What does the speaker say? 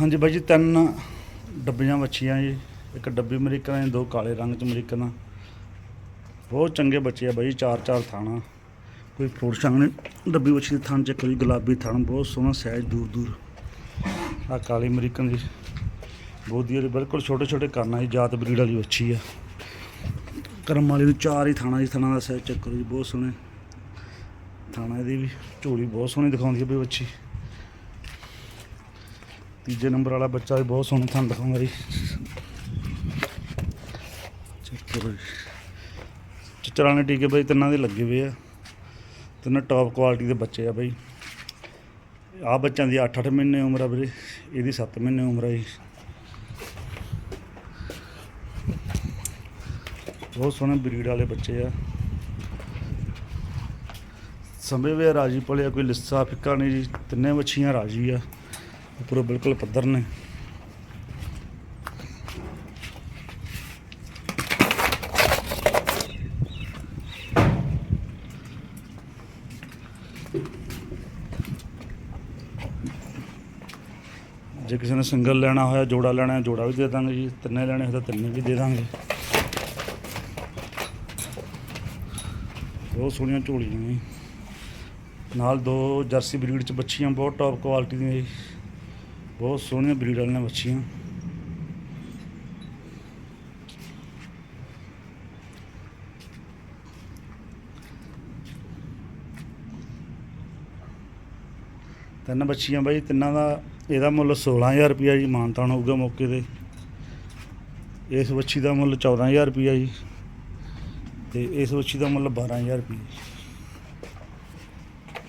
ਹਾਂਜੀ ਬਾਈ ਜੀ, ਤਿੰਨ ਡੱਬੀਆਂ ਵੱਛੀਆਂ ਜੀ। ਇੱਕ ਡੱਬੀ ਅਮਰੀਕਨ ਹੈ ਦੋ ਕਾਲੇ ਰੰਗ ਚ ਅਮਰੀਕਨ ਆ। ਬਹੁਤ ਚੰਗੇ ਬੱਚੇ ਆ ਬਾਈ ਚਾਰ ਚਾਰ ਥਾਣਾ। ਕੋਈ ਫੋੜ ਸੰਗ ਨਹੀਂ, ਡੱਬੀ ਵੱਛੀ ਦੇ ਥਣ ਚ ਕੋਈ ਗੁਲਾਬੀ ਥਾਣ, ਬਹੁਤ ਸੋਹਣਾ ਸਾਈਜ਼, ਦੂਰ ਦੂਰ। ਆ ਕਾਲੀ ਅਮਰੀਕਨ ਜੀ ਬਹੁਤ ਵਧੀਆ ਬਿਲਕੁਲ ਛੋਟੇ ਛੋਟੇ ਕਰਨਾ ਜੀ, ਜਾਤ ਬਰੀਡ ਵਾਲੀ ਵੱਛੀ ਆ। ਕਰਮ ਵਾਲੀ ਨੂੰ ਚਾਰ ਹੀ ਥਾਣਾ ਜੀ, ਥਾਣਾ ਦਾ ਸਾਈਜ਼ ਚੈੱਕ ਕਰੋ ਜੀ, ਬਹੁਤ ਸੋਹਣੇ। ਥਾਣਾ ਇਹਦੀ ਵੀ ਝੋਲੀ ਬਹੁਤ ਸੋਹਣੀ ਦਿਖਾਉਂਦੀ ਹੈ ਬਈ ਵੱਛੀ ਤੀਜੇ ਨੰਬਰ ਵਾਲਾ ਬੱਚਾ ਵੀ ਬਹੁਤ ਸੋਹਣਾ ਤੁਹਾਨੂੰ ਦਿਖਾਉਂਗਾ ਜੀ ਚੈੱਕ ਕਰੋ ਜੀ ਚਚਰਾਣੇ ਟੀਕੇ ਬਈ ਤਿੰਨਾਂ ਦੇ ਲੱਗੇ ਹੋਏ ਆ। ਤਿੰਨ ਟੌਪ ਕੁਆਲਿਟੀ ਦੇ ਬੱਚੇ ਆ ਬਾਈ। ਆ ਬੱਚਿਆਂ ਦੀ 8-8 ਮਹੀਨੇ ਉਮਰ ਆ ਵੀਰੇ। ਇਹਦੀ 7 ਮਹੀਨੇ ਉਮਰ ਆ ਜੀ। ਬਹੁਤ ਸੋਹਣੇ ਬਰੀਡ ਵਾਲੇ ਬੱਚੇ ਆ। ਸੰਭੇ ਵੇ ਰਾਜੀ ਪਲਿਆ, ਕੋਈ ਲਿੱਸਾ ਫਿੱਕਾ ਨਹੀਂ ਜੀ। ਤਿੰਨੇ ਮੱਛੀਆਂ ਰਾਜੀ ਆ। ਉੱਪਰੋਂ ਬਿਲਕੁਲ ਪੱਧਰ ਨੇ। ਜੇ ਕਿਸੇ ਨੇ ਸਿੰਗਲ ਲੈਣਾ ਹੋਇਆ, ਜੋੜਾ ਲੈਣਾ ਜੋੜਾ ਵੀ ਦੇ ਦਾਂਗੇ ਜੀ। ਤਿੰਨੇ ਲੈਣੇ ਹੋਏ ਤਾਂ ਤਿੰਨੇ ਵੀ ਦੇ ਦਾਂਗੇ। ਬਹੁਤ ਸੋਹਣੀਆਂ ਝੋਲੀਆਂ ਨੇ। ਨਾਲ ਦੋ ਜਰਸੀ ਬਰੀਡ ਚ ਬੱਚੀਆਂ ਬਹੁਤ ਟੌਪ ਕੁਆਲਿਟੀ ਦੀਆਂ ਜੀ। ਬਹੁਤ ਸੋਹਣੀਆਂ ਬਰੀਡ ਵਾਲੀਆਂ ਮੱਛੀਆਂ। ਤਿੰਨ ਬੱਚੀਆਂ ਬਾਈ, ਤਿੰਨਾਂ ਦਾ ਇਹਦਾ ਮੁੱਲ 16000 ਰੁਪਿਆ ਜੀ, ਮਾਨਤਾਨ ਹੋਊਗਾ ਮੌਕੇ ਤੇ। ਇਸ ਬੱਚੀ ਦਾ ਮੁੱਲ 14000 ਰੁਪਿਆ ਜੀ, ਤੇ ਇਸ ਬੱਚੀ ਦਾ ਮੁੱਲ 12000 ਰੁਪਿਆ ਜੀ।